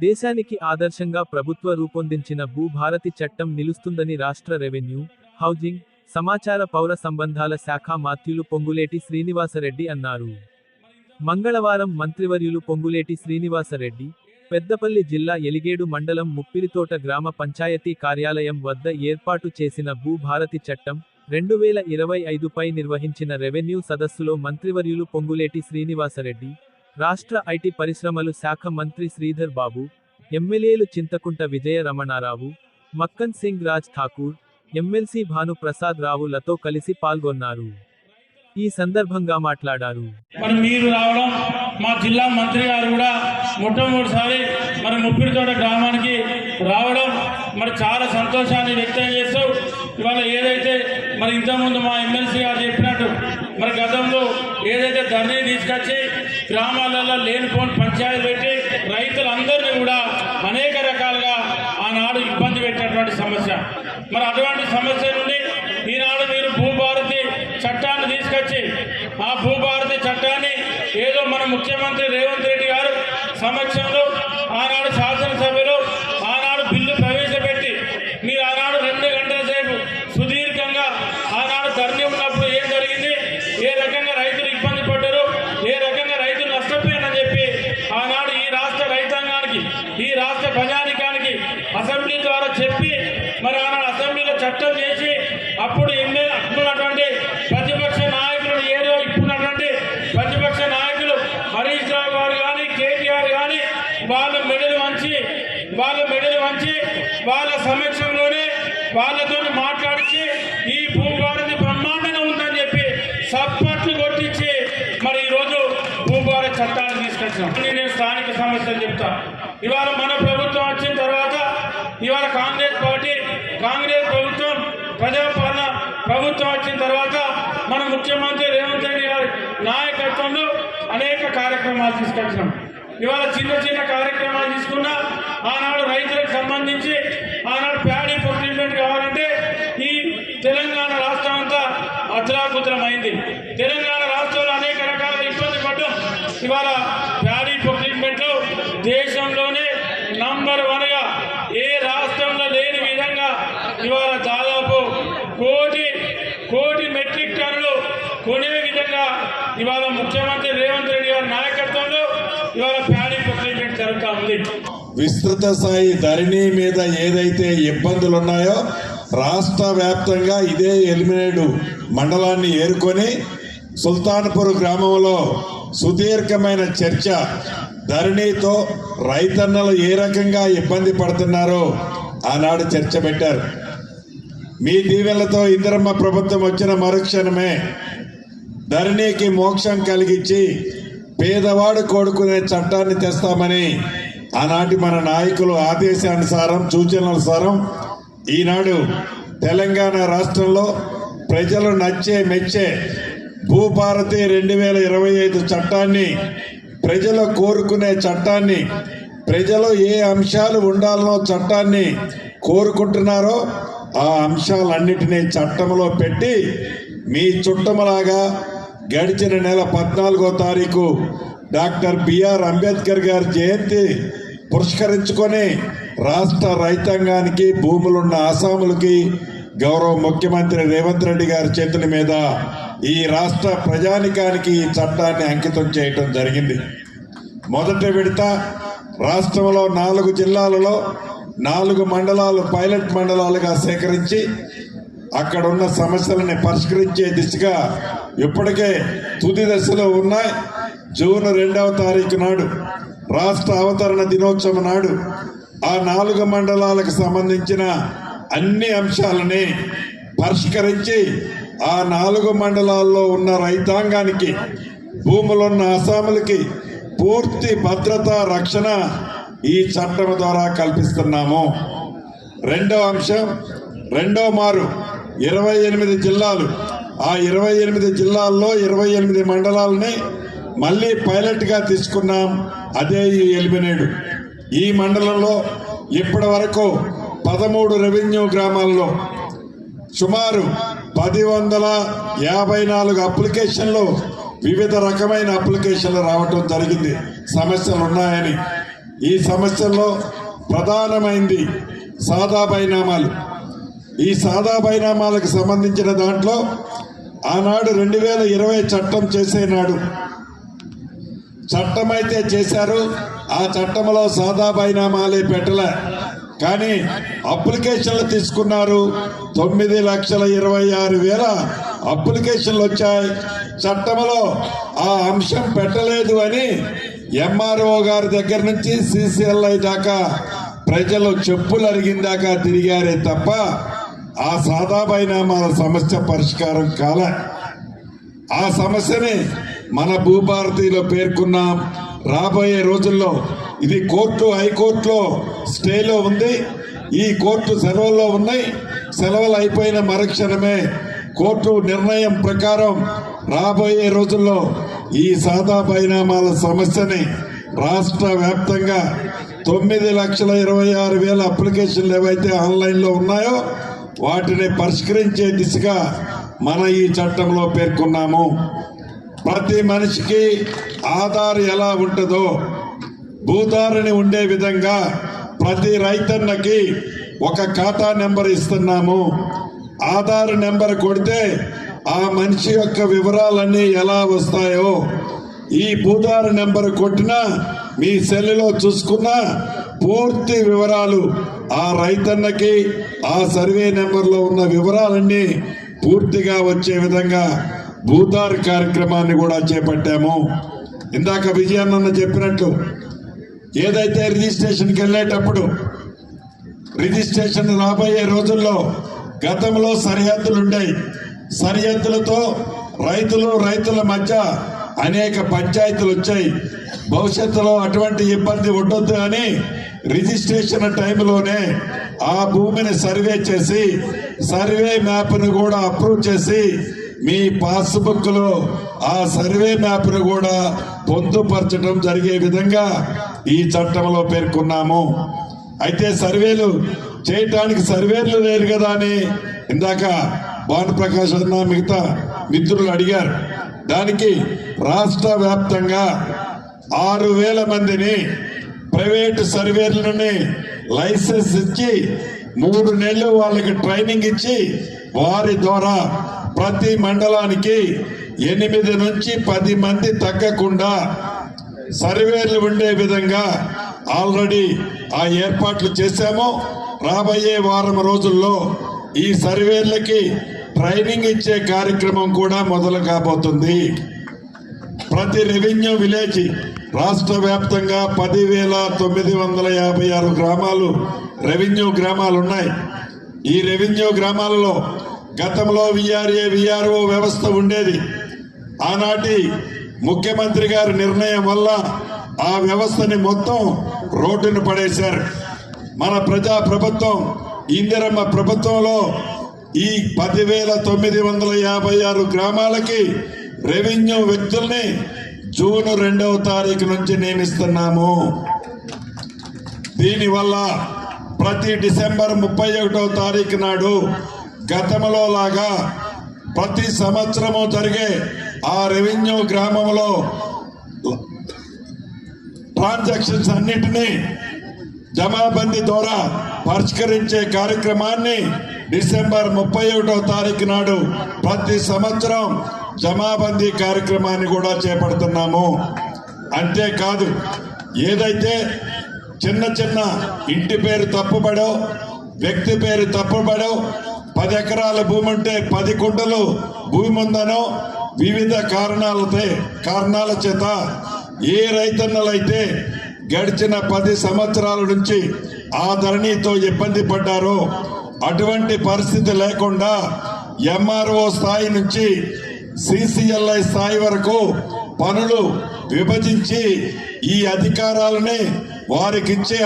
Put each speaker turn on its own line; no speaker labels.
దేశానికి ఆదర్శంగా ప్రభుత్వ రూపొందించిన భూభారతి చట్టం నిలుస్తుందని రాష్ట్ర రెవెన్యూ హౌజింగ్ సమాచార పౌర సంబంధాల శాఖ మాత్యులు పొంగులేటి శ్రీనివాసరెడ్డి అన్నారు. మంగళవారం మంత్రివర్యులు పొంగులేటి శ్రీనివాసరెడ్డి పెద్దపల్లి జిల్లా ఎలిగేడు మండలం ముప్పిరితోట గ్రామ పంచాయతీ కార్యాలయం వద్ద ఏర్పాటు చేసిన భూభారతి చట్టం రెండు వేల ఇరవై ఐదుపై నిర్వహించిన రెవెన్యూ సదస్సులో మంత్రివర్యులు పొంగులేటి శ్రీనివాసరెడ్డి రాష్ట్ర ఐటీ పరిశ్రమలు శాఖ మంత్రి శ్రీధర్ బాబు ఎమ్మెల్యేలు చింతకుంట విజయ రమణారావు మక్కన్ సింగ్ రాజ్ ఠాకూర్ ఎమ్మెల్సీ భాను ప్రసాద్ రావులతో కలిసి పాల్గొన్నారు. ఈ సందర్భంగా మాట్లాడారు.
మరి మీరు రావడం మా జిల్లా మంత్రి గారు కూడా మొట్టమొదటిసారి మరి ముప్పిరితోట గ్రామానికి మరి ఇంతకుముందు మా ఎమ్మెల్సీ గారు చెప్పినట్టు మరి గతంలో ఏదైతే ధరణి తీసుకొచ్చి గ్రామాలలో లేనిపోని పంచాయతీ పెట్టి రైతులందరినీ కూడా అనేక రకాలుగా ఆనాడు ఇబ్బంది పెట్టినటువంటి సమస్య. మరి అటువంటి సమస్య నుండి ఈనాడు మీరు భూభారతి చట్టాన్ని తీసుకొచ్చి ఆ భూభారతి చట్టాన్ని ఏదో మన ముఖ్యమంత్రి రేవంత్ రెడ్డి గారు సమక్షంలో ఏ రకంగా రైతులు ఇబ్బంది పడ్డారు ఏ రకంగా రైతులు నష్టపోయారని చెప్పి ఆనాడు ఈ రాష్ట్ర రైతాంగానికి ఈ రాష్ట్ర ప్రజానికానికి అసెంబ్లీ ద్వారా చెప్పి మరి ఆనాడు అసెంబ్లీలో చట్టం చేసి అప్పుడు ఎన్నే అప్పుడున్నటువంటి ప్రతిపక్ష నాయకులు ఏదో ఇప్పుడున్నటువంటి ప్రతిపక్ష నాయకులు హరీష్ రావు గారు కానీ కేటీఆర్ కానీ వాళ్ళ మెడలు వంచి వాళ్ళ మెడలు వంచి వాళ్ళ సమక్షంలోనే వాళ్ళతో మాట్లాడి చెప్తా ఇవాళ మన ప్రభుత్వం వచ్చిన తర్వాత ఇవాళ కాంగ్రెస్ పార్టీ కాంగ్రెస్ ప్రభుత్వం ప్రజాపాలన ప్రభుత్వం వచ్చిన తర్వాత మన ముఖ్యమంత్రి రేవంత్ రెడ్డి గారి నాయకత్వంలో అనేక కార్యక్రమాలు తీసుకొచ్చినాం. ఇవాళ చిన్న చిన్న కార్యక్రమాలు తీసుకున్నా ఆనాడు రైతులకు సంబంధించి ఆనాడు ప్యాడీ ప్రొక్యూర్మెంట్ కావాలంటే ఈ తెలంగాణ రాష్ట్రం అంతా అతలాకుతలమైంది తెలంగాణ రాష్ట్రంలో అనేక రకాల ఇబ్బంది పడ్డాం ఇవాళ ప్యాడీ ప్రొక్యూర్మెంట్లో దేశంలోనే నంబర్ వన్గా ఏ రాష్ట్రంలో లేని విధంగా ఇవాళ దాదాపు కోటి కోటి మెట్రిక్ టన్నులు కొనే విధంగా ఇవాళ ముఖ్యమంత్రి రేవంత్ రెడ్డి గారి నాయకత్వంలో ఇవాళ ప్యాడీ ప్రొక్యూర్మెంట్ జరుగుతూ ఉంది.
విస్తృత స్థాయి ధరణి మీద ఏదైతే ఇబ్బందులు ఉన్నాయో రాష్ట్ర వ్యాప్తంగా ఇదే ఎలిమినేడు మండలాన్ని ఏరుకొని సుల్తాన్పూర్ గ్రామంలో సుదీర్ఘమైన చర్చ ధరణితో రైతన్నలు ఏ రకంగా ఇబ్బంది పడుతున్నారో ఆనాడు చర్చ పెట్టారు. మీ దీవెలతో ఇందిరమ్మ ప్రభుత్వం వచ్చిన మరుక్షణమే ధరణికి మోక్షం కలిగించి పేదవాడు కోడుకునే చట్టాన్ని తెస్తామని ఆనాటి మన నాయకులు ఆదేశానుసారం సూచనలనుసారం ఈనాడు తెలంగాణ రాష్ట్రంలో ప్రజలు నచ్చే మెచ్చే భూభారతి రెండు వేల ఇరవై ఐదు చట్టాన్ని ప్రజలు కోరుకునే చట్టాన్ని ప్రజలు ఏ అంశాలు ఉండాలనో చట్టాన్ని కోరుకుంటున్నారో ఆ అంశాలన్నిటినీ చట్టంలో పెట్టి మీ చుట్టములాగా గడిచిన నెల పద్నాలుగో తారీఖు డాక్టర్ బిఆర్ అంబేద్కర్ గారి జయంతి పురస్కరించుకొని రాష్ట్ర రైతాంగానికి భూములున్న ఆసాములకి గౌరవ ముఖ్యమంత్రి రేవంత్ రెడ్డి గారి చేతుల మీద ఈ రాష్ట్ర ప్రజానికానికి ఈ చట్టాన్ని అంకితం చేయటం జరిగింది. మొదటి విడత రాష్ట్రంలో నాలుగు జిల్లాలలో నాలుగు మండలాలు పైలట్ మండలాలుగా సేకరించి అక్కడ ఉన్న సమస్యలని పరిష్కరించే దిశగా ఇప్పటికే తుది దశలో ఉన్నాయి. జూన్ రెండవ తారీఖు నాడు రాష్ట్ర అవతరణ దినోత్సవం నాడు ఆ నాలుగు మండలాలకు సంబంధించిన అన్ని అంశాలని పరిష్కరించి ఆ నాలుగు మండలాల్లో ఉన్న రైతాంగానికి భూములున్న అసాములకి పూర్తి భద్రత రక్షణ ఈ చట్టం ద్వారా కల్పిస్తున్నాము. రెండో అంశం రెండో మారు ఇరవై ఎనిమిది జిల్లాలు. ఆ ఇరవై ఎనిమిది జిల్లాల్లో ఇరవై ఎనిమిది మండలాలని మళ్ళీ పైలట్గా తీసుకున్నాం అదే ఈ ఎలిమినేడు. ఈ మండలంలో ఇప్పటి వరకు పదమూడు రెవెన్యూ గ్రామాల్లో సుమారు పది వందల యాభై నాలుగు అప్లికేషన్లు వివిధ రకమైన అప్లికేషన్లు రావటం జరిగింది. సమస్యలు ఉన్నాయని ఈ సమస్యల్లో ప్రధానమైంది సాదా బైనామాలు. ఈ సాదా బైనామాలకు సంబంధించిన దాంట్లో ఆనాడు రెండు వేల ఇరవై చట్టం చేసేనాడు చట్టం అయితే చేశారు ఆ చట్టంలో సాదా బైనామాలే పెట్టలే. కానీ అప్లికేషన్లు తీసుకున్నారు. తొమ్మిది లక్షల ఇరవై ఆరు వేల అప్లికేషన్లు వచ్చాయి. చట్టంలో ఆ అంశం పెట్టలేదు అని ఎంఆర్ఓ గారి దగ్గర నుంచి సిసిఎల్ఐ దాకా ప్రజలు చెప్పులు అరిగిందాకా తిరిగారే తప్ప ఆ సాదాబైన మన సమస్య పరిష్కారం కాల. ఆ సమస్యని మన భూభారతిలో పేర్కొన్నాం. రాబోయే రోజుల్లో ఇది కోర్టు హైకోర్టులో స్టేలో ఉంది. ఈ కోర్టు సెలవుల్లో ఉన్నాయి. సెలవులు అయిపోయిన మరక్షణమే కోర్టు నిర్ణయం ప్రకారం రాబోయే రోజుల్లో ఈ సాదా పరిణామాల సమస్యని రాష్ట్ర వ్యాప్తంగా తొమ్మిది లక్షల ఇరవై ఆరు వేల అప్లికేషన్లు ఏవైతే ఆన్లైన్లో ఉన్నాయో వాటిని పరిష్కరించే దిశగా మన ఈ చట్టంలో పేర్కొన్నాము. ప్రతి మనిషికి ఆధార్ ఎలా ఉంటుందో భూధారణ ఉండే విధంగా ప్రతి రైతన్నకి ఒక ఖాతా నెంబర్ ఇస్తున్నాము. ఆధార్ నెంబర్ కొడితే ఆ మనిషి యొక్క వివరాలన్నీ ఎలా వస్తాయో ఈ భూధార నెంబర్ కొట్టినా మీ సెల్లో చూసుకున్నా పూర్తి వివరాలు ఆ రైతన్నకి ఆ సర్వే నెంబర్లో ఉన్న వివరాలన్నీ పూర్తిగా వచ్చే విధంగా భూదార్ కార్యక్రమాన్ని కూడా చేపట్టాము. ఇందాక విజయన్న చెప్పినట్లు ఏదైతే రిజిస్ట్రేషన్కి వెళ్ళేటప్పుడు రిజిస్ట్రేషన్ రాబోయే రోజుల్లో గతంలో సరిహద్దులుండేవి సరిహద్దులతో రైతులు రైతుల మధ్య అనేక పంచాయతీలు వచ్చాయి భవిష్యత్తులో అటువంటి ఇబ్బంది ఉండొద్దు అని రిజిస్ట్రేషన్ టైంలోనే ఆ భూమిని సర్వే చేసి సర్వే మ్యాప్ను కూడా అప్రూవ్ చేసి మీ పాస్బుక్లో ఆ సర్వే మ్యాప్ను కూడా పొందుపరచడం జరిగే విధంగా ఈ చట్టంలో పేర్కొన్నాము. అయితే సర్వేలు చేయటానికి సర్వేలు లేరు కదా అని ఇందాక భానుప్రకాష్ అన్న మిగతా మిత్రులు అడిగారు. దానికి రాష్ట్ర వ్యాప్తంగా ఆరు వేల మందిని ప్రైవేటు సర్వేర్లని లైసెన్స్ ఇచ్చి మూడు నెలలు వాళ్ళకి ట్రైనింగ్ ఇచ్చి వారి ద్వారా ప్రతి మండలానికి ఎనిమిది నుంచి పది మంది తగ్గకుండా సర్వేలు ఉండే విధంగా ఆల్రెడీ ఆ ఏర్పాట్లు చేశాము. రాబోయే వారం రోజుల్లో ఈ సర్వేలకి ట్రైనింగ్ ఇచ్చే కార్యక్రమం కూడా మొదలు కాబోతుంది. ప్రతి రెవెన్యూ విలేజ్ రాష్ట్ర వ్యాప్తంగా పదివేల తొమ్మిది వందల యాభై ఆరు గ్రామాలు రెవెన్యూ గ్రామాలు ఉన్నాయి. ఈ రెవెన్యూ గ్రామాలలో గతంలో విఆర్ఏ విఆర్ఓ వ్యవస్థ ఉండేది. ఆనాటి ముఖ్యమంత్రి గారి నిర్ణయం వల్ల ఆ వ్యవస్థని మొత్తం రోడ్డును పడేశారు. మన ప్రజా ప్రభుత్వం ఇందిరమ్మ ప్రభుత్వంలో ఈ పదివేల తొమ్మిది వందల యాభై ఆరు గ్రామాలకి రెవెన్యూ వ్యక్తుల్ని జూన్ రెండవ తారీఖు నుంచి నియమిస్తున్నాము. దీనివల్ల ప్రతి డిసెంబర్ ముప్పై ఒకటవ తారీఖు నాడు గతంలో లాగా ప్రతి సంవత్సరము జరిగే ఆ రెవెన్యూ గ్రామంలో ట్రాన్సాక్షన్స్ అన్నిటినీ జమాబందీ ద్వారా పరిష్కరించే కార్యక్రమాన్ని డిసెంబర్ ముప్పై ఒకటో తారీఖు నాడు ప్రతి సంవత్సరం జమాబందీ కార్యక్రమాన్ని కూడా చేపడుతున్నాము. అంతేకాదు ఏదైతే చిన్న చిన్న ఇంటి పేరు తప్పుబడో వ్యక్తి పేరు తప్పుబడో పది ఎకరాల భూమి ఉంటే పది కుంటలు భూమి ఉందనో వివిధ కారణాలతో కారణాల చేత ఏ రైతన్నలైతే గడిచిన పది సంవత్సరాల నుంచి ఆ ధరణితో ఇబ్బంది పడ్డారో అటువంటి పరిస్థితి లేకుండా ఎంఆర్ఓ స్థాయి నుంచి సిసిఎల్ఐ స్థాయి వరకు పనులు విభజించి ఈ అధికారాలని వారికిచ్చే